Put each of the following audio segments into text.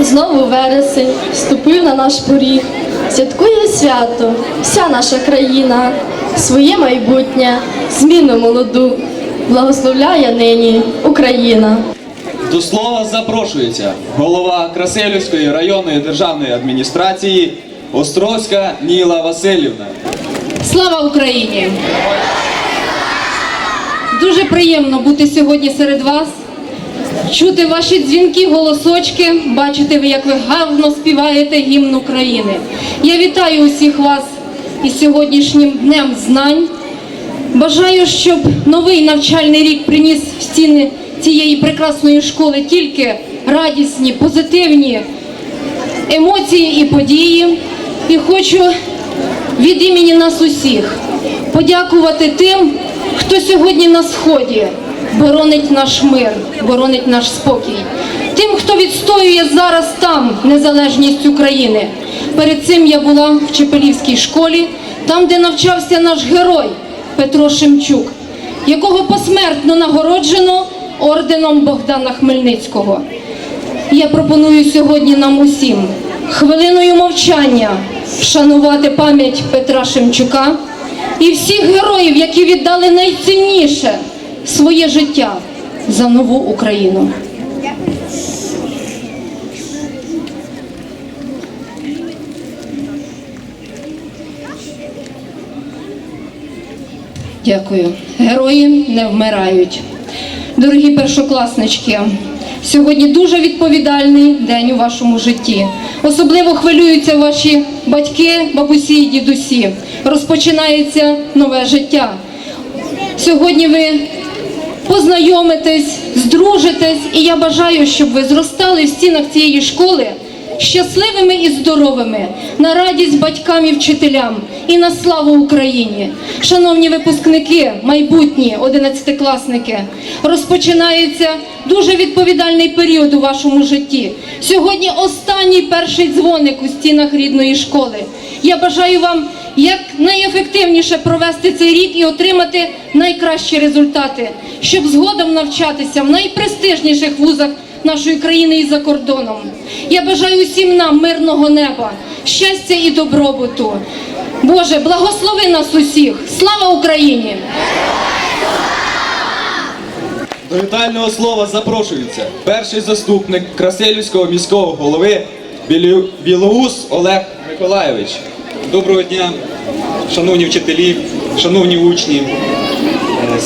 Знову вересень вступив на наш поріг. Святкує свято, вся наша країна, своє майбутнє, зміну молоду. Благословляє нині Україна. До слова запрошується голова Красилівської районної державної адміністрації Острозька Ніла Васильівна. Слава Україні! Дуже приємно бути сьогодні серед вас, чути ваші дзвінки, голосочки, бачити, як ви гарно співаєте гімн України. Я вітаю усіх вас із сьогоднішнім днем знань. Бажаю, щоб новий навчальний рік приніс в стіни цієї прекрасної школи тільки радісні, позитивні емоції і події. І хочу від імені нас усіх подякувати тим, хто сьогодні на сході боронить наш мир, боронить наш спокій. Тим, хто відстоює зараз там незалежність України. Перед цим я була в Чепелівській школі, там, де навчався наш герой Петро Шемчук, якого посмертно нагороджено орденом Богдана Хмельницького. Я пропоную сьогодні нам усім хвилиною мовчання вшанувати пам'ять Петра Шемчука і всіх героїв, які віддали найцінніше своє життя за нову Україну. Дякую. Герої не вмирають. Дорогі першокласнички, сьогодні дуже відповідальний день у вашому житті. Особливо хвилюються ваші батьки, бабусі і дідусі. Розпочинається нове життя. Сьогодні ви познайомитесь, здружитесь, і я бажаю, щоб ви зростали в стінах цієї школи щасливими і здоровими, на радість батькам і вчителям і на славу Україні. Шановні випускники, майбутні одинадцятикласники, розпочинається дуже відповідальний період у вашому житті. Сьогодні останній перший дзвоник у стінах рідної школи. Я бажаю вам як найефективніше провести цей рік і отримати найкращі результати, щоб згодом навчатися в найпрестижніших вузах нашої країни і за кордоном. Я бажаю усім нам мирного неба, щастя і добробуту. Боже, благослови нас усіх! Слава Україні! До вітального слова запрошується перший заступник Красилівського міського голови Білоус Олег Миколайович. Доброго дня, шановні вчителі, шановні учні,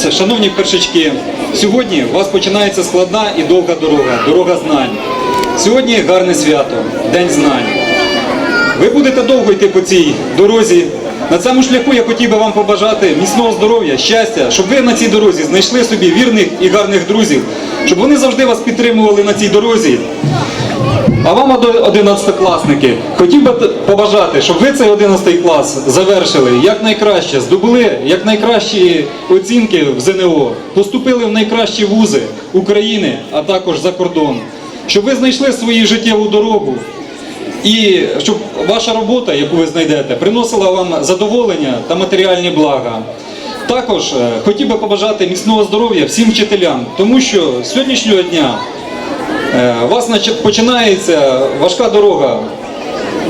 е, шановні першачки. Сьогодні у вас починається складна і довга дорога, дорога знань. Сьогодні гарне свято, День знань. Ви будете довго йти по цій дорозі. На цьому шляху я хотів би вам побажати міцного здоров'я, щастя, щоб ви на цій дорозі знайшли собі вірних і гарних друзів, щоб вони завжди вас підтримували на цій дорозі. А вам, оdo- одинадцятикласники, хотів би побажати, щоб ви цей 11 клас завершили якнайкраще, здобули якнайкращі оцінки в ЗНО, поступили в найкращі вузи України, а також за кордон, щоб ви знайшли свою життєву дорогу. І щоб ваша робота, яку ви знайдете, приносила вам задоволення та матеріальні блага. Також е, хотів би побажати міцного здоров'я всім вчителям, тому що з сьогоднішнього дня У вас починається важка дорога.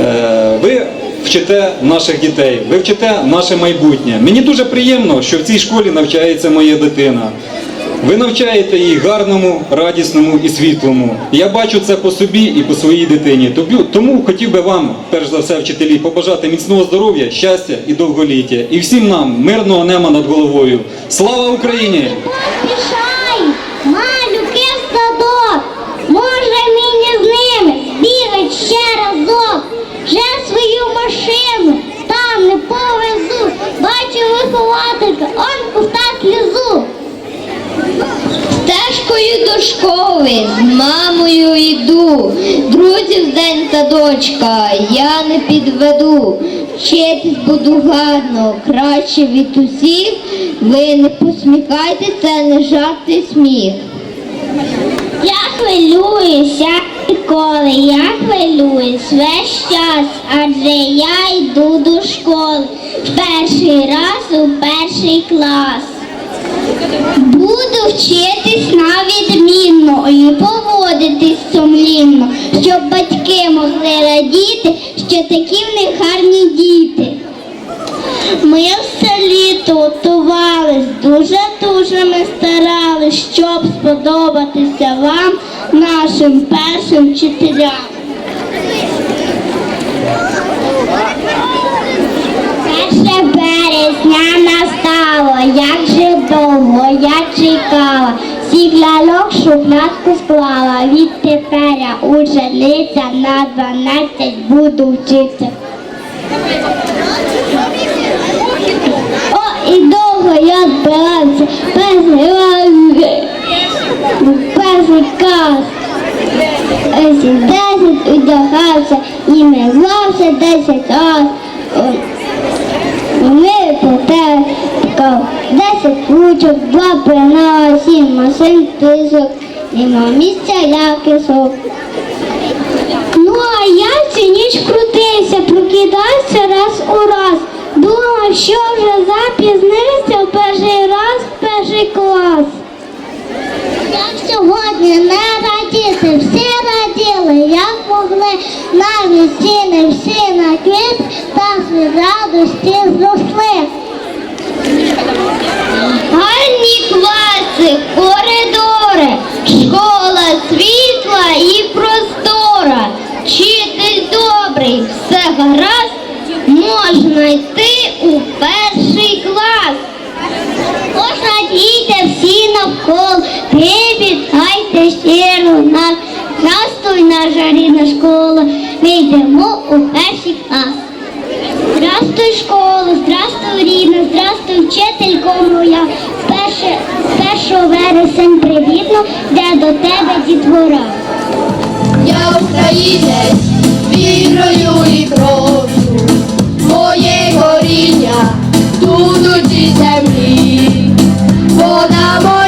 Е, Ви вчите наших дітей, ви вчите наше майбутнє. Мені дуже приємно, що в цій школі навчається моя дитина. Ви навчаєте її гарному, радісному і світлому. Я бачу це по собі і по своїй дитині. Тому хотів би вам, перш за все, вчителі, побажати міцного здоров'я, щастя і довголіття. І всім нам мирного неба над головою. Слава Україні! Ще разок, вже свою машину там не повезу, бачу вихователька, он ковтак лізу. Стежкою до школи з мамою йду, друзів день садочка я не підведу. Вчитись буду гарно, краще від усіх. Ви не посміхайтеся, не жарт і сміх. Я хвилююся ніколи, я хвилююсь весь час, адже я йду до школи в перший раз у перший клас. Буду вчитись на відмінно. і поводитись сумлінно, щоб батьки могли радіти, що такі в них гарні діти. Ми все літо готувались, дуже-дуже ми старались, щоб сподобатися вам, нашим першим вчителям. Перше березня настало, як же довго я чекала, всіх ляльок шухлядку склала, відтепер я учениця на 12 буду вчитися. О, і довго я збирався, перший раз, перший. Ось десять одягався і мивався десять раз. Ми потекав десять ручок, два пена, сім машин тисок, нема місця для кисок. Ну а я всю ніч крутився, прокидався раз у раз. Думав, що вже запізнився в перший раз в перший клас. Сьогодні не радіти, всі раділи, як могли, навіть ціни всі на квіт, так від радості зросли. Гарні класи, коридори, школа світла і простора. Вчитель добрий, все гаразд, можна йти у перший клас. Ось радійте всі навколо, привітайте щиро нас. Здравствуй, наша рідна школа, ми йдемо у перший клас. Здравствуй, школа, здравствуй, рідна, здравствуй, вчителько моя. Перше, першого вересень привітно, де до тебе дітвора. Я українець вірою і кров'ю, моє коріння тут у цій землі, вона моєю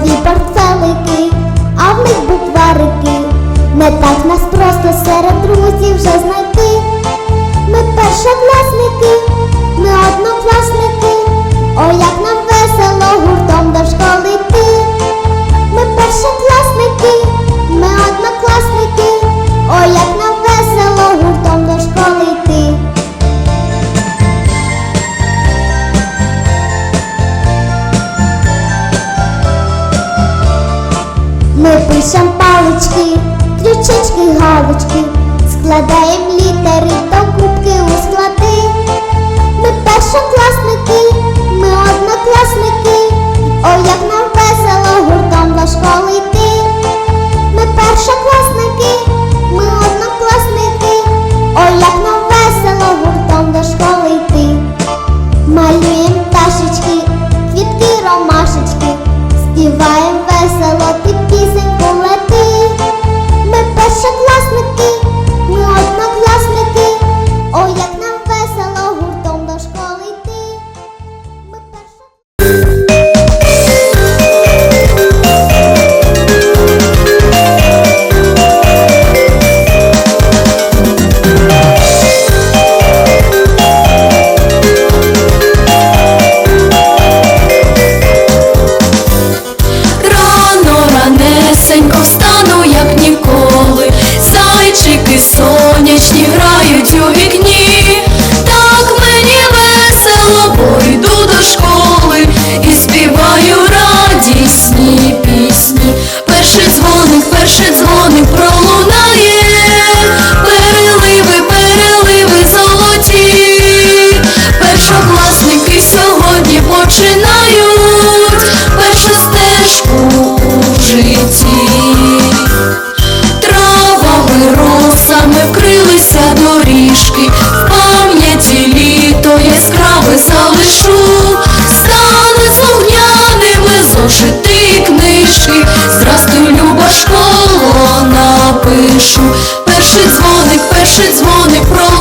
Нові портфелики, а в них букварики. Не так нас просто серед друзів вже знайти. Ми першокласники, ми однокласники. pro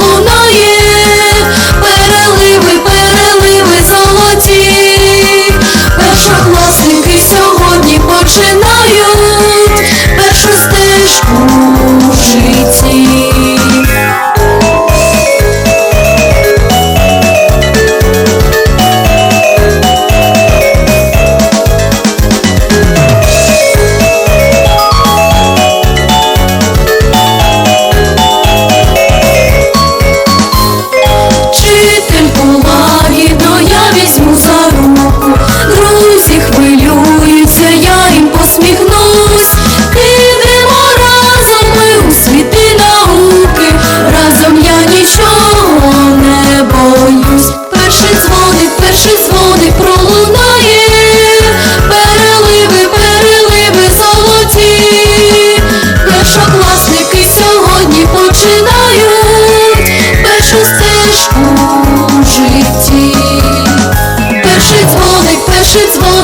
перший дзвоник пролунає, переливи, переливи золоті, першокласники сьогодні починають першу стежку в житті, перший дзвоник, перший дзвоник.